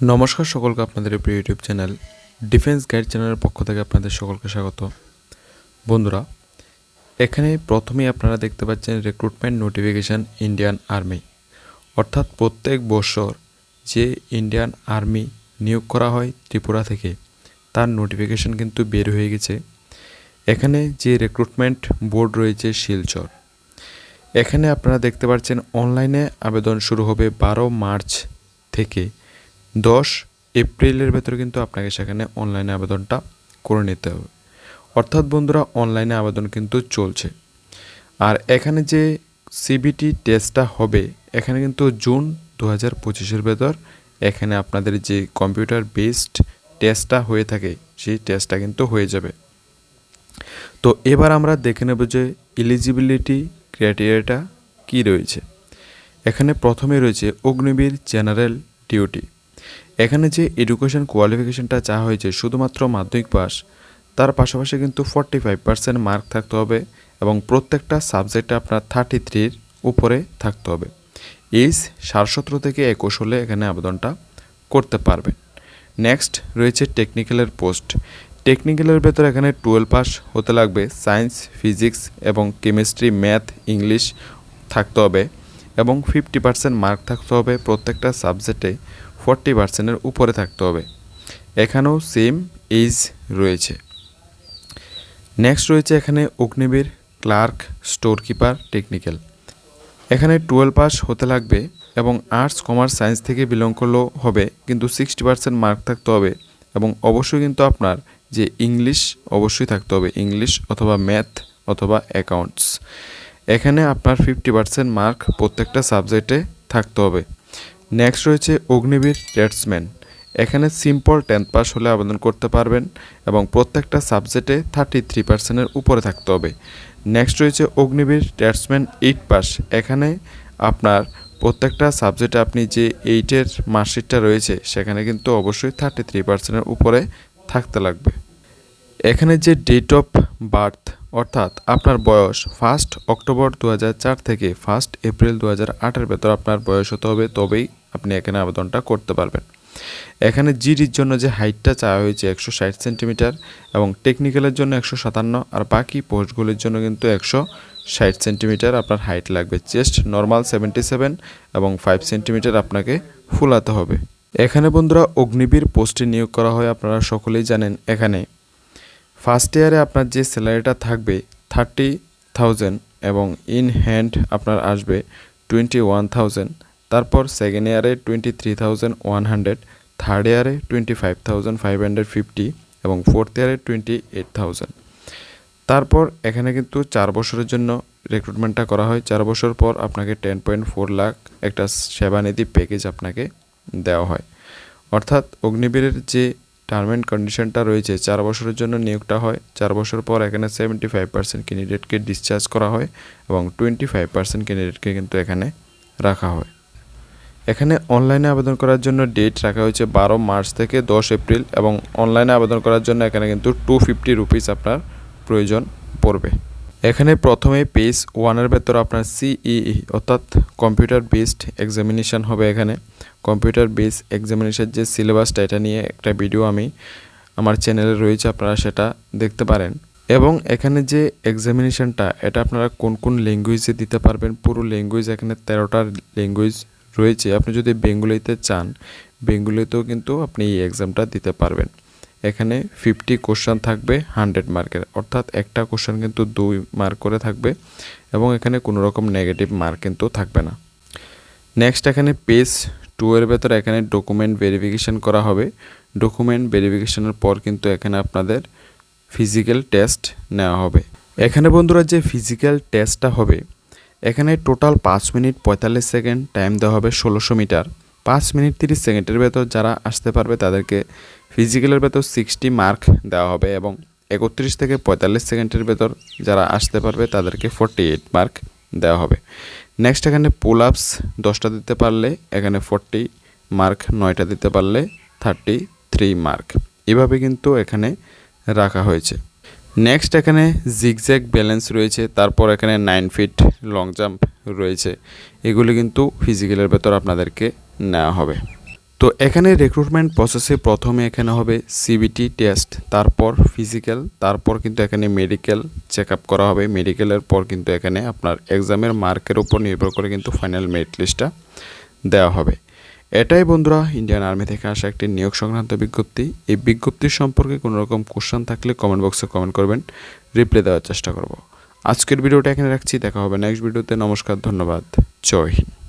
নমস্কার সকলকে আপনাদের প্রিয় ইউটিউব চ্যানেল ডিফেন্স গাইড চ্যানেলের পক্ষ থেকে আপনাদের সকলকে স্বাগত। বন্ধুরা, এখানে প্রথমেই আপনারা দেখতে পাচ্ছেন রিক্রুটমেন্ট নোটিফিকেশান ইন্ডিয়ান আর্মি অর্থাৎ প্রত্যেক বছর যে ইন্ডিয়ান আর্মি নিয়োগ করা হয় ত্রিপুরা থেকে, তার নোটিফিকেশান কিন্তু বের হয়ে গেছে। এখানে যে রিক্রুটমেন্ট বোর্ড রয়েছে শিলচর, এখানে আপনারা দেখতে পাচ্ছেন অনলাইনে আবেদন শুরু হবে বারো মার্চ থেকে। দশ এপ্রিলের ভেতরে কিন্তু আপনাকে সেখানে অনলাইনে আবেদনটা করে নিতে হবে। অর্থাৎ বন্ধুরা অনলাইনে আবেদন কিন্তু চলছে। আর এখানে যে সিবিটি টেস্টটা হবে, এখানে কিন্তু জুন দু হাজার পঁচিশের ভেতর এখানে আপনাদের যে কম্পিউটার বেসড টেস্টটা হয়ে থাকে, সেই টেস্টটা কিন্তু হয়ে যাবে। তো এবার আমরা দেখে নেব যে এলিজিবিলিটি ক্রাইটেরিয়াটা কী রয়েছে। এখানে প্রথমে রয়েছে অগ্নিবীর জেনারেল ডিউটি এখানে যে এডুকেশন কোয়ালিফিকেশনটা চাওয়া হয়েছে শুধুমাত্র মাধ্যমিক পাস, তার পাশাপাশি কিন্তু ফর্টি ফাইভ পার্সেন্ট মার্ক থাকতে হবে এবং প্রত্যেকটা সাবজেক্টে আপনার থার্টি থ্রির উপরে থাকতে হবে। এইজ সাড়ে থেকে একুশ হলে এখানে আবেদনটা করতে পারবেন। নেক্সট রয়েছে টেকনিক্যালের পোস্ট টেকনিক্যালের ভেতর এখানে টুয়েলভ পাস হতে লাগবে সায়েন্স ফিজিক্স এবং কেমিস্ট্রি ম্যাথ ইংলিশ থাকতে হবে এবং ফিফটি পার্সেন্ট মার্ক থাকতে হবে প্রত্যেকটা সাবজেক্টে ফর্টি পার্সেন্টের উপরে থাকতে হবে। এখানেও সেম এজ রয়েছে। নেক্সট রয়েছে এখানে Agniveer clerk store keeper technical এখানে টুয়েলভ পাস হতে লাগবে এবং আর্টস কমার্স সায়েন্স থেকে বিলং করলেও হবে, কিন্তু সিক্সটি পার্সেন্ট মার্ক থাকতে হবে এবং অবশ্যই কিন্তু আপনার যে ইংলিশ অবশ্যই থাকতে হবে ইংলিশ অথবা ম্যাথ অথবা অ্যাকাউন্টস এখানে আপনার ফিফটি পার্সেন্ট মার্ক প্রত্যেকটা সাবজেক্টে থাকতে হবে। নেক্সট রয়েছে অগ্নিবীর ট্রেডসম্যান এখানে সিম্পল টেন্থ পাস হলে আবেদন করতে পারবেন এবং প্রত্যেকটা সাবজেক্টে থার্টি থ্রি পার্সেন্টের উপরে থাকতে হবে। নেক্সট রয়েছে অগ্নিবীর ট্রেডসম্যান এইট পাস এখানে আপনার প্রত্যেকটা সাবজেক্টে আপনি যে এইটের মার্কশিটটা রয়েছে, সেখানে কিন্তু অবশ্যই থার্টি থ্রি পার্সেন্টের উপরে থাকতে লাগবে। এখানে যে ডেট অফ বার্থ অর্থাৎ আপনার বয়স ফার্স্ট অক্টোবর দু হাজার চার থেকে ফার্স্ট এপ্রিল দু হাজার ভেতর আপনার বয়স হতে হবে, তবেই আপনি এখানে আবেদনটা করতে পারবেন। এখানে জিডির জন্য যে হাইটটা চাওয়া হয়েছে একশো ষাট সেন্টিমিটার এবং টেকনিক্যালের জন্য একশো সাতান্ন, আর বাকি পোস্টগুলির জন্য কিন্তু একশো ষাট সেন্টিমিটার আপনার হাইট লাগবে। চেস্ট নর্মাল সেভেন্টি সেভেন এবং ফাইভ সেন্টিমিটার আপনাকে ফুলাতে হবে। এখানে বন্ধুরা অগ্নিবীর পোস্টে নিয়োগ করা হয়, আপনারা সকলেই জানেন। এখানে ফার্স্ট ইয়ারে আপনার যে স্যালারিটা থাকবে থার্টি থাউজেন্ড এবং ইন হ্যান্ড আপনার আসবে টোয়েন্টি ওয়ান থাউজেন্ড তারপর সেকেন্ড ইয়ারে twenty three thousand one hundred third ইয়ারে twenty five thousand five hundred fifty এবং ফোর্থ ইয়ারে টোয়েন্টি এইট থাউজেন্ড তারপর এখানে কিন্তু চার বছরের জন্য রিক্রুটমেন্টটা করা হয়। চার বছর পর আপনাকে টেন পয়েন্ট ফোর লাখ একটা সেবানিধি প্যাকেজ আপনাকে দেওয়া হয়। অর্থাৎ অগ্নিবীরের যে টার্ম অ্যান্ড কন্ডিশনটা রয়েছে, চার বছরের জন্য নিয়োগটা হয়, চার বছর পর এখানে সেভেন্টি ফাইভ পার্সেন্ট ক্যান্ডিডেটকে ডিসচার্জ করা হয় এবং টোয়েন্টি ফাইভ পার্সেন্ট ক্যান্ডিডেটকে কিন্তু এখানে রাখা হয়। এখানে অনলাইনে আবেদন করার জন্য ডেট রাখা হয়েছে বারো মার্চ থেকে দশ এপ্রিল এবং অনলাইনে আবেদন করার জন্য এখানে কিন্তু টু ফিফটি রুপিস আপনার প্রয়োজন পড়বে। এখানে প্রথমে পেজ ওয়ানের ভেতর আপনার সিইই অর্থাৎ কম্পিউটার বেসড এক্সামিনেশান হবে এখানে। কম্পিউটার বেস এক্সামিনেশান যে সিলেবাসটা এটা নিয়ে একটা ভিডিও আমি আমার চ্যানেলে রয়েছে, আপনারা সেটা দেখতে পারেন। এবং এখানে যে এক্সামিনেশানটা এটা আপনারা কোন কোন ল্যাঙ্গুয়েজে দিতে পারবেন? পুরো ল্যাঙ্গুয়েজ এখানে তেরোটা ল্যাঙ্গুয়েজ রয়েছে। আপনি যদি বেঙ্গলিতে চান বেঙ্গলিতেও কিন্তু আপনি এই এক্সামটা দিতে পারবেন। এখানে ফিফটি কোশ্চান থাকবে হান্ড্রেড মার্কের অর্থাৎ একটা কোশ্চান কিন্তু দুই মার্ক করে থাকবে এবং এখানে কোনো রকম নেগেটিভ মার্ক কিন্তু থাকবে না। নেক্সট এখানে পেজ টু এর ভেতরে এখানে ডকুমেন্ট ভেরিফিকেশান করা হবে। ডকুমেন্ট ভেরিফিকেশানের পর কিন্তু এখানে আপনাদের ফিজিক্যাল টেস্ট নেওয়া হবে। এখানে বন্ধুরা যে ফিজিক্যাল টেস্টটা হবে, এখানে টোটাল পাঁচ মিনিট পঁয়তাল্লিশ সেকেন্ড টাইম দেওয়া হবে ষোলোশো মিটার পাঁচ মিনিট তিরিশ সেকেন্ডের ভেতর যারা আসতে পারবে, তাদেরকে ফিজিক্যালের ভেতর সিক্সটি মার্ক দেওয়া হবে এবং একত্রিশ থেকে পঁয়তাল্লিশ সেকেন্ডের ভেতর যারা আসতে পারবে, তাদেরকে ফোরটি এইট মার্ক দেওয়া হবে। নেক্সট এখানে পুল আপস দশটা দিতে পারলে, এখানে ফোরটি মার্ক নয়টা দিতে পারলে থার্টি থ্রি মার্ক এভাবে কিন্তু এখানে রাখা হয়েছে। নেক্সট এখানে জিগজ্যাগ ব্যালেন্স রয়েছে, তারপর এখানে নাইন ফিট লং জাম্প রয়েছে। এগুলি কিন্তু ফিজিক্যালের ভেতর আপনাদেরকে নেওয়া হবে। তো এখানে রিক্রুটমেন্ট প্রসেসে প্রথমে এখানে হবে সিবিটি টেস্ট তারপর ফিজিক্যাল তারপর কিন্তু এখানে মেডিকেল চেক আপ করা হবে। মেডিকেলের পর কিন্তু এখানে আপনার এক্সামের মার্কের উপর নির্ভর করে কিন্তু ফাইনাল মেরিট লিস্টটা দেওয়া হবে। এটাই বন্ধুরা ইন্ডিয়ান আর্মি থেকে আসা একটি নিয়োগ সংক্রান্ত বিজ্ঞপ্তি। এই বিজ্ঞপ্তির সম্পর্কে কোনো রকম কোশ্চেন থাকলে কমেন্ট বক্সে কমেন্ট করবেন। রিপ্লাই দেওয়ার চেষ্টা করব। আজকের ভিডিওটা এখানে রাখছি। দেখা হবে নেক্সট ভিডিওতে নমস্কার, ধন্যবাদ। জয় হিন্দ।